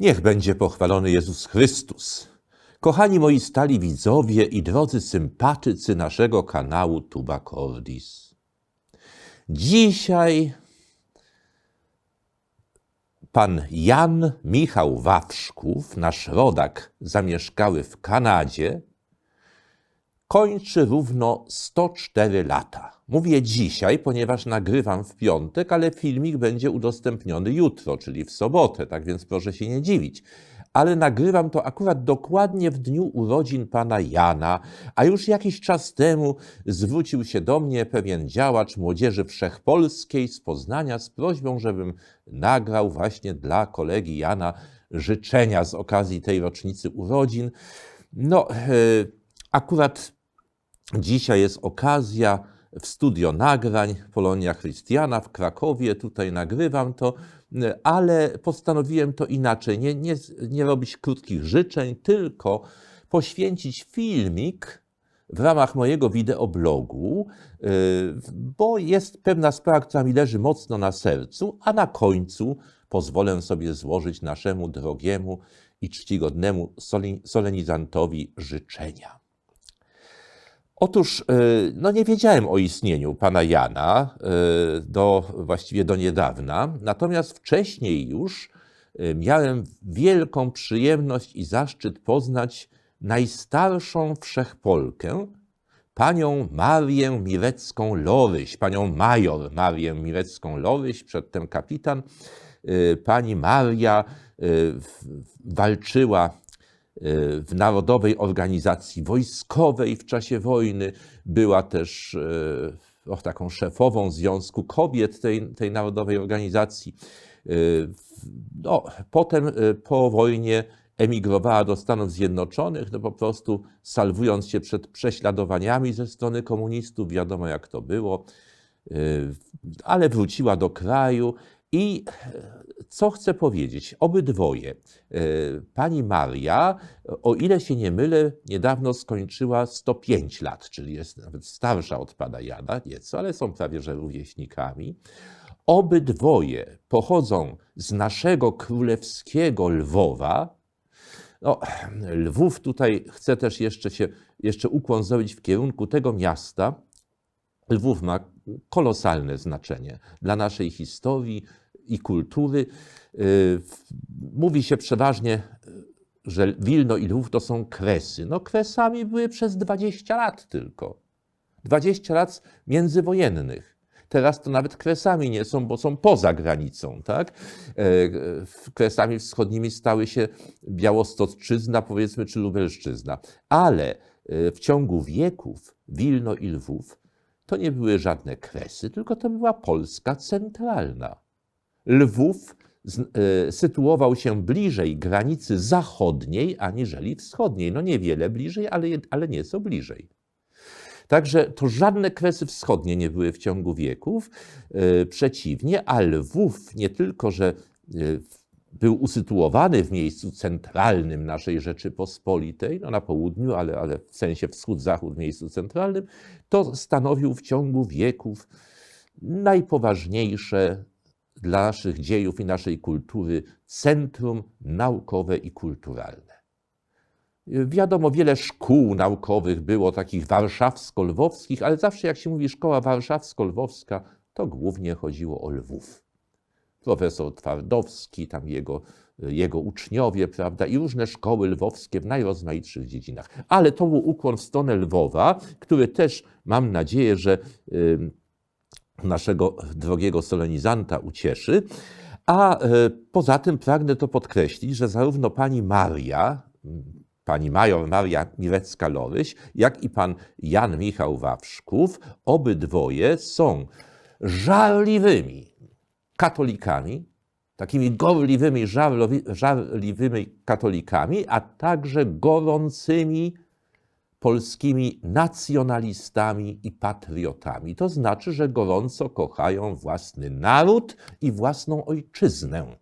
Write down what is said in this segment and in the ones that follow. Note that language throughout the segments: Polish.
Niech będzie pochwalony Jezus Chrystus. Kochani moi stali widzowie i drodzy sympatycy naszego kanału Tuba Cordis. Dzisiaj pan Jan Michał Wawrzków, nasz rodak zamieszkały w Kanadzie, kończy równo 104 lata. Mówię dzisiaj, ponieważ nagrywam w piątek, ale filmik będzie udostępniony jutro, czyli w sobotę, tak więc proszę się nie dziwić. Ale nagrywam to akurat dokładnie w dniu urodzin pana Jana, a już jakiś czas temu zwrócił się do mnie pewien działacz młodzieży wszechpolskiej z Poznania z prośbą, żebym nagrał właśnie dla kolegi Jana życzenia z okazji tej rocznicy urodzin. No, e, akurat Dzisiaj jest okazja w studio nagrań Polonia Chrystiana w Krakowie. Tutaj nagrywam to, ale postanowiłem to inaczej. Nie, nie, nie robić krótkich życzeń, tylko poświęcić filmik w ramach mojego wideoblogu, yy, bo jest pewna sprawa, która mi leży mocno na sercu, a na końcu pozwolę sobie złożyć naszemu drogiemu i czcigodnemu solenizantowi życzenia. Otóż y, no nie wiedziałem o istnieniu pana Jana y, do, właściwie do niedawna, natomiast wcześniej już y, miałem wielką przyjemność i zaszczyt poznać najstarszą wszechpolkę, panią Marię Mirecką-Loryś, panią major Marię Mirecką-Loryś, przedtem kapitan. Pani Maria walczyła w Narodowej Organizacji Wojskowej w czasie wojny. Była też e, o, taką szefową Związku Kobiet tej, tej Narodowej Organizacji. E, No, potem po wojnie emigrowała do Stanów Zjednoczonych, no po prostu salwując się przed prześladowaniami ze strony komunistów, wiadomo jak to było, ale wróciła do kraju i co chcę powiedzieć? Obydwoje. E, Pani Maria, o ile się nie mylę, niedawno skończyła 105 lat, czyli jest nawet starsza od pana Jana nieco, ale są prawie że rówieśnikami. Obydwoje pochodzą z naszego królewskiego Lwowa. No, Lwów tutaj chcę też jeszcze się jeszcze ukłon zrobić w kierunku tego miasta. Lwów ma kolosalne znaczenie dla naszej historii i kultury. Yy, Mówi się przeważnie, że Wilno i Lwów to są kresy. No kresami były przez 20 lat tylko. 20 lat międzywojennych. Teraz to nawet kresami nie są, bo są poza granicą. Tak? E, Kresami wschodnimi stały się Białostoczyzna, powiedzmy, czy Lubelszczyzna. Ale w ciągu wieków Wilno i Lwów to nie były żadne kresy, tylko to była Polska centralna. Lwów e, sytuował się bliżej granicy zachodniej aniżeli wschodniej. No niewiele bliżej, ale, ale nieco bliżej. Także to żadne kresy wschodnie nie były w ciągu wieków. E, Przeciwnie, a Lwów nie tylko, że e, był usytuowany w miejscu centralnym naszej Rzeczypospolitej, no na południu, ale, ale w sensie wschód-zachód w miejscu centralnym, to stanowił w ciągu wieków najpoważniejsze dla naszych dziejów i naszej kultury centrum naukowe i kulturalne. Wiadomo, wiele szkół naukowych było takich warszawsko-lwowskich, ale zawsze jak się mówi szkoła warszawsko-lwowska, to głównie chodziło o Lwów. Profesor Twardowski, tam jego, jego uczniowie, prawda, i różne szkoły lwowskie w najrozmaitszych dziedzinach. Ale to był ukłon w stronę Lwowa, który też mam nadzieję, że naszego drogiego solenizanta ucieszy. A e, poza tym pragnę to podkreślić, że zarówno pani Maria, pani major Maria Mirecka-Loryś, jak i pan Jan Michał Wawrzków, obydwoje są żarliwymi katolikami, takimi gorliwymi, żarliwymi katolikami, a także gorącymi polskimi nacjonalistami i patriotami. To znaczy, że gorąco kochają własny naród i własną ojczyznę.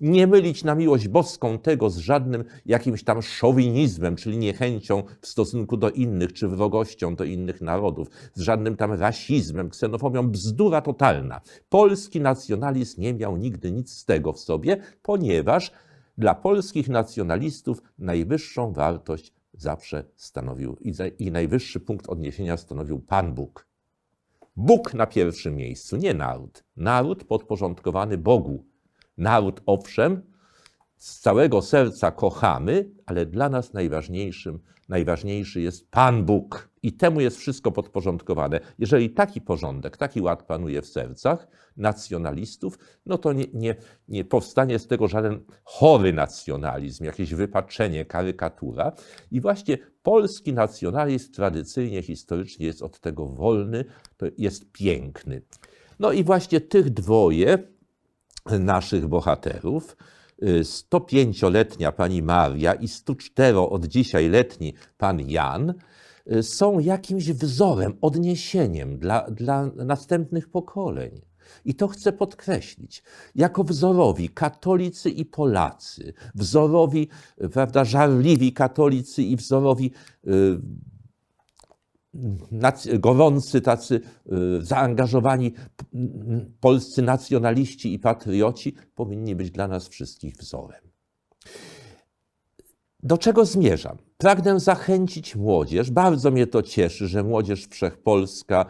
Nie mylić na miłość boską tego z żadnym jakimś tam szowinizmem, czyli niechęcią w stosunku do innych, czy wrogością do innych narodów, z żadnym tam rasizmem, ksenofobią, bzdura totalna. Polski nacjonalizm nie miał nigdy nic z tego w sobie, ponieważ Dla polskich nacjonalistów najwyższą wartość zawsze stanowił i, za, i najwyższy punkt odniesienia stanowił Pan Bóg. Bóg na pierwszym miejscu, nie naród. Naród podporządkowany Bogu. Naród, owszem, z całego serca kochamy, ale dla nas najważniejszym, najważniejszy jest Pan Bóg. I temu jest wszystko podporządkowane. Jeżeli taki porządek, taki ład panuje w sercach nacjonalistów, no to nie, nie, nie powstanie z tego żaden chory nacjonalizm, jakieś wypaczenie, karykatura. I właśnie polski nacjonalizm tradycyjnie, historycznie jest od tego wolny, to jest piękny. No i właśnie tych dwoje naszych bohaterów, 105-letnia pani Maria i 104 od dzisiaj letni pan Jan, są jakimś wzorem, odniesieniem dla, dla następnych pokoleń. I to chcę podkreślić. Jako wzorowi katolicy i Polacy, wzorowi, prawda, żarliwi katolicy i wzorowi y, gorący, tacy y, zaangażowani polscy nacjonaliści i patrioci powinni być dla nas wszystkich wzorem. Do czego zmierzam? Pragnę zachęcić młodzież. Bardzo mnie to cieszy, że młodzież wszechpolska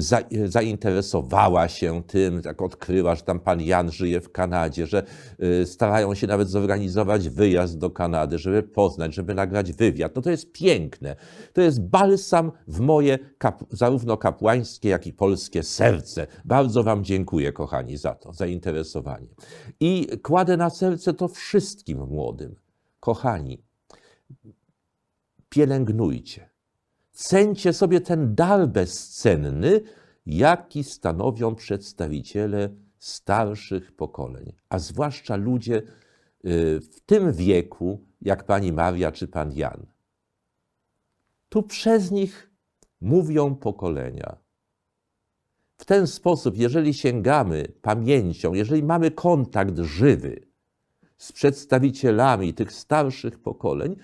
za, zainteresowała się tym, jak odkryła, że tam pan Jan żyje w Kanadzie, że y, starają się nawet zorganizować wyjazd do Kanady, żeby poznać, żeby nagrać wywiad. No to jest piękne. To jest balsam w moje kap, zarówno kapłańskie, jak i polskie serce. Bardzo Wam dziękuję, kochani, za to zainteresowanie. I kładę na serce to wszystkim młodym. Kochani, pielęgnujcie. Cencie sobie ten dar bezcenny, jaki stanowią przedstawiciele starszych pokoleń, a zwłaszcza ludzie y, w tym wieku, jak pani Maria czy pan Jan. Tu przez nich mówią pokolenia. W ten sposób, jeżeli sięgamy pamięcią, jeżeli mamy kontakt żywy z przedstawicielami tych starszych pokoleń,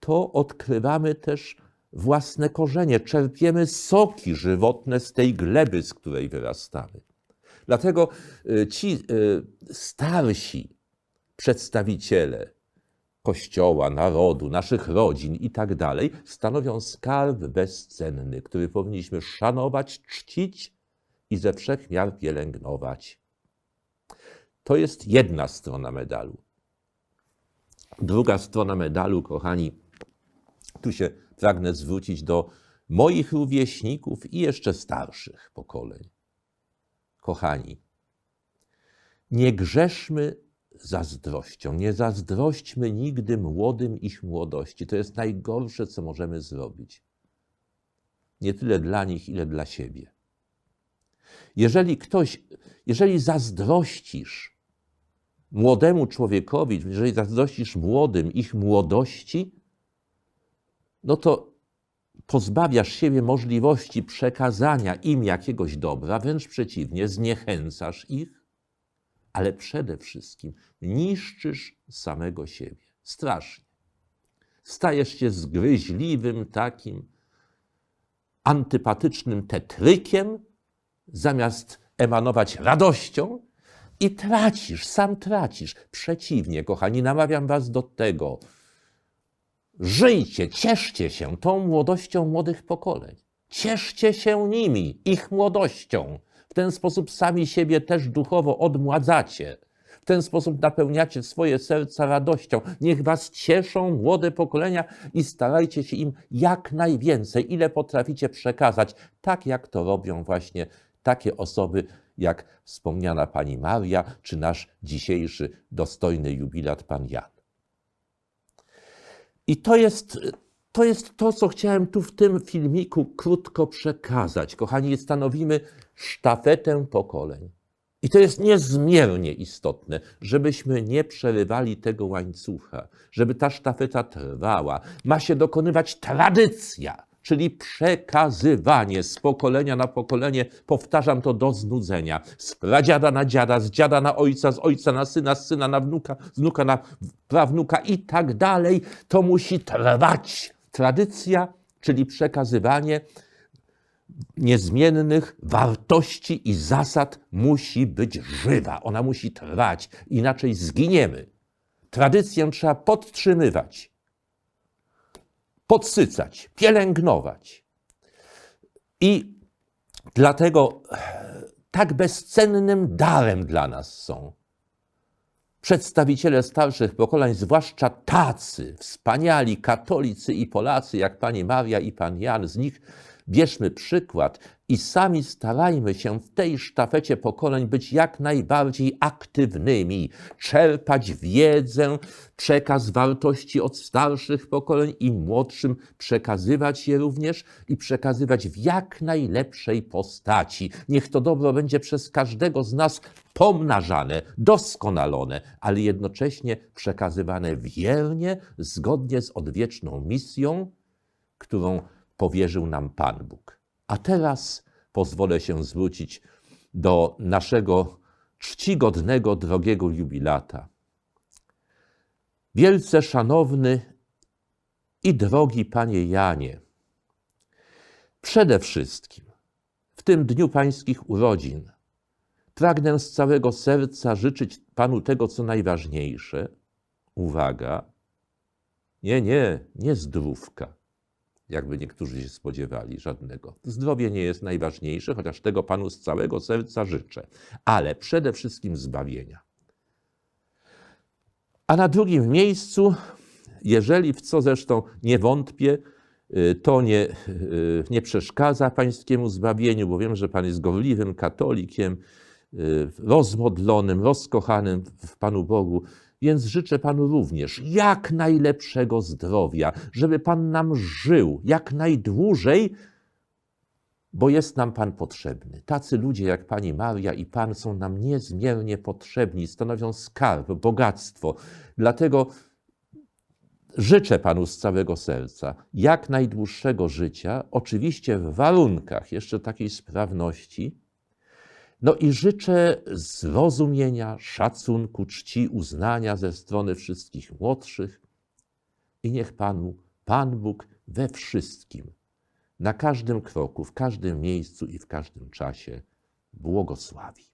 to odkrywamy też własne korzenie, czerpiemy soki żywotne z tej gleby, z której wyrastamy. Dlatego y, ci y, starsi przedstawiciele Kościoła, narodu, naszych rodzin i tak dalej stanowią skarb bezcenny, który powinniśmy szanować, czcić i ze wszech miar pielęgnować. To jest jedna strona medalu. Druga strona medalu, kochani, tu się pragnę zwrócić do moich rówieśników i jeszcze starszych pokoleń. Kochani, nie grzeszmy zazdrością, nie zazdrośćmy nigdy młodym ich młodości. To jest najgorsze, co możemy zrobić. Nie tyle dla nich, ile dla siebie. Jeżeli ktoś, jeżeli zazdrościsz młodemu człowiekowi, jeżeli zazdrościsz młodym ich młodości, no to pozbawiasz siebie możliwości przekazania im jakiegoś dobra, wręcz przeciwnie, zniechęcasz ich, ale przede wszystkim niszczysz samego siebie. Strasznie. Stajesz się zgryźliwym, takim antypatycznym tetrykiem, zamiast emanować radością, i tracisz, sam tracisz. Przeciwnie, kochani, namawiam Was do tego, Żyjcie, cieszcie się tą młodością młodych pokoleń. Cieszcie się nimi, ich młodością. W ten sposób sami siebie też duchowo odmładzacie. W ten sposób napełniacie swoje serca radością. Niech was cieszą młode pokolenia i starajcie się im jak najwięcej, ile potraficie przekazać, tak jak to robią właśnie takie osoby jak wspomniana pani Maria, czy nasz dzisiejszy dostojny jubilat pan Jan. I to jest, to jest to, co chciałem tu w tym filmiku krótko przekazać. Kochani, stanowimy sztafetę pokoleń. I to jest niezmiernie istotne, żebyśmy nie przerywali tego łańcucha, żeby ta sztafeta trwała. Ma się dokonywać tradycja, czyli przekazywanie z pokolenia na pokolenie, powtarzam to do znudzenia, z pradziada na dziada, z dziada na ojca, z ojca na syna, z syna na wnuka, z wnuka na prawnuka i tak dalej. To musi trwać. Tradycja, czyli przekazywanie niezmiennych wartości i zasad musi być żywa. Ona musi trwać, inaczej zginiemy. Tradycję trzeba podtrzymywać, podsycać, pielęgnować. I dlatego tak bezcennym darem dla nas są przedstawiciele starszych pokoleń, zwłaszcza tacy wspaniali katolicy i Polacy, jak pani Maria i pan Jan, z nich bierzmy przykład i sami starajmy się w tej sztafecie pokoleń być jak najbardziej aktywnymi, czerpać wiedzę, przekaz wartości od starszych pokoleń i młodszym, przekazywać je również i przekazywać w jak najlepszej postaci. Niech to dobro będzie przez każdego z nas pomnażane, doskonalone, ale jednocześnie przekazywane wiernie, zgodnie z odwieczną misją, którą powierzył nam Pan Bóg. A teraz pozwolę się zwrócić do naszego czcigodnego, drogiego jubilata. Wielce szanowny i drogi Panie Janie, przede wszystkim w tym dniu Pańskich urodzin pragnę z całego serca życzyć Panu tego, co najważniejsze. Uwaga, nie, nie, nie zdrówka jakby niektórzy się spodziewali, żadnego. Zdrowie nie jest najważniejsze, chociaż tego Panu z całego serca życzę, ale przede wszystkim zbawienia. A na drugim miejscu, jeżeli w co zresztą nie wątpię, y, to nie, y, nie przeszkadza Pańskiemu zbawieniu, bo wiem, że Pan jest gorliwym katolikiem, y, rozmodlonym, rozkochanym w Panu Bogu, więc życzę Panu również jak najlepszego zdrowia, żeby Pan nam żył jak najdłużej, bo jest nam Pan potrzebny. Tacy ludzie jak Pani Maria i Pan są nam niezmiernie potrzebni, stanowią skarb, bogactwo. Dlatego życzę Panu z całego serca jak najdłuższego życia, oczywiście w warunkach jeszcze takiej sprawności, no i życzę zrozumienia, szacunku, czci, uznania ze strony wszystkich młodszych i niech Panu, Pan Bóg we wszystkim, na każdym kroku, w każdym miejscu i w każdym czasie błogosławi.